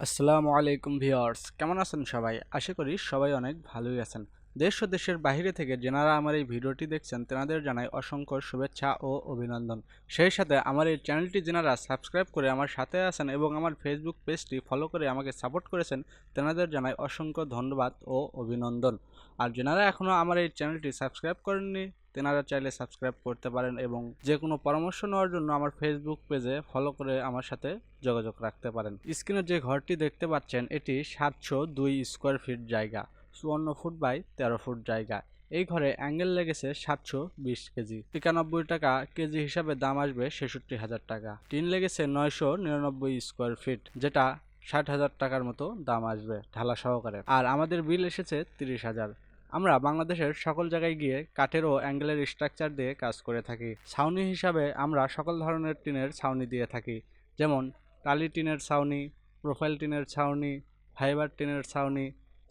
আসসালামু আলাইকুম ভিওর্স কেমন আছেন সবাই? আশা করি সবাই অনেক ভালোই আছেন। দেশ ও দেশের বাইরে থেকে যেনারা আমার এই ভিডিওটি দেখছেন, তেনাদের জানাই অসংখ্য শুভেচ্ছা ও অভিনন্দন। সেই সাথে আমার এই চ্যানেলটি যেনারা সাবস্ক্রাইব করে আমার সাথে আছেন এবং আমার ফেসবুক পেজটি ফলো করে আমাকে সাপোর্ট করেছেন, তেনাদের জানাই অসংখ্য ধন্যবাদ ও অভিনন্দন। আর যেনারা এখনও আমার এই চ্যানেলটি সাবস্ক্রাইব করেননি, তেনারা চাইলে সাবস্ক্রাইব করতে পারেন এবং যে কোনো পরামর্শ নেওয়ার জন্য আমার ফেসবুক পেজে ফলো করে আমার সাথে যোগাযোগ রাখতে পারেন। স্ক্রিনে যে ঘরটি দেখতে পাচ্ছেন, এটি সাতশো দুই স্কোয়ার ফিট জায়গা। চুয়ান্ন ফুট বাই তেরো ফুট জায়গা। এই ঘরে অ্যাঙ্গেল লেগেছে সাতশো বিশ কেজি। একানব্বই টাকা কেজি হিসাবে দাম আসবে ছেষট্টি হাজার টাকা। টিন লেগেছে নয়শো নিরানব্বই স্কোয়ার ফিট, যেটা ষাট হাজার টাকার মতো দাম আসবে ঢালা সহকারে। আর আমাদের বিল এসেছে তিরিশ হাজার। আমরা বাংলাদেশের সকল জায়গায় গিয়ে কাঠের ও অ্যাঙ্গেলের স্ট্রাকচার দিয়ে কাজ করে থাকি। ছাউনি হিসাবে আমরা সকল ধরনের টিনের ছাউনি দিয়ে থাকি। যেমন টালি টিনের ছাউনি, প্রোফাইল টিনের ছাউনি, ফাইবার টিনের ছাউনি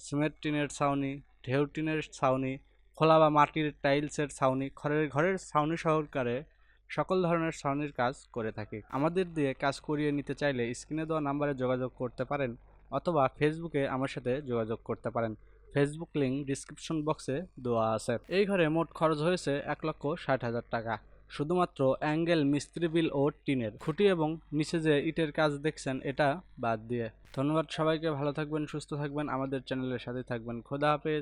সিমেন্ট টিনের ছাউনি, ঢেউ টিনের ছাউনি, খোলা বা মাটির টাইলসের ছাউনি ঘরের ঘরের ছাউনি সহকারে সকল ধরনের ছাউনির কাজ করে থাকি। আমাদের দিয়ে কাজ করিয়ে নিতে চাইলে স্ক্রিনে দেওয়া নাম্বারে যোগাযোগ করতে পারেন অথবা ফেসবুকে আমার সাথে যোগাযোগ করতে পারেন। ফেসবুক লিঙ্ক ডিসক্রিপশন বক্সে দেওয়া আছে। এই ঘরে মোট খরচ হয়েছে এক লক্ষ ষাট হাজার টাকা। শুধুমাত্র অ্যাঙ্গেল মিস্ত্রি বিল ও টিনের খুঁটি এবং নিচে যে ইটের কাজ দেখছেন, এটা বাদ দিয়ে। ধন্যবাদ সবাইকে, ভালো থাকবেন, সুস্থ থাকবেন, আমাদের চ্যানেলের সাথে থাকবেন। খোদা হাফেজ।